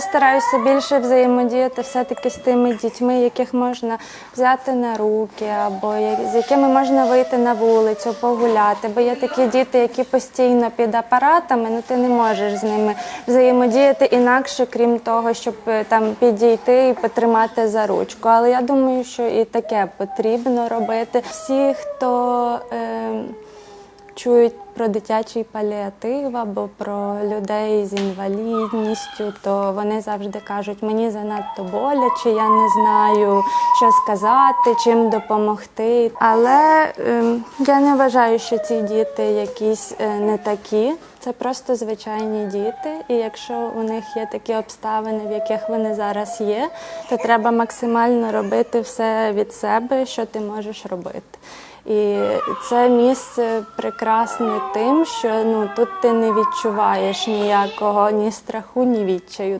стараюся більше взаємодіяти все-таки з тими дітьми, яких можна взяти на руки, або з якими можна вийти на вулицю, погуляти. Бо є такі діти, які постійно під апаратами, ну ти не можеш з ними взаємодіяти інакше, крім того, щоб е, там підійти і потримати за ручку. Але я думаю, що і таке потрібно робити. Всі, хто е, чують про дитячий паліатив або про людей з інвалідністю, то вони завжди кажуть, мені занадто боляче, я не знаю, що сказати, чим допомогти. Але ем, я не вважаю, що ці діти якісь е, не такі. Це просто звичайні діти, і якщо у них є такі обставини, в яких вони зараз є, то треба максимально робити все від себе, що ти можеш робити. І це місце прекрасне тим, що ну тут ти не відчуваєш ніякого ні страху, ні відчаю.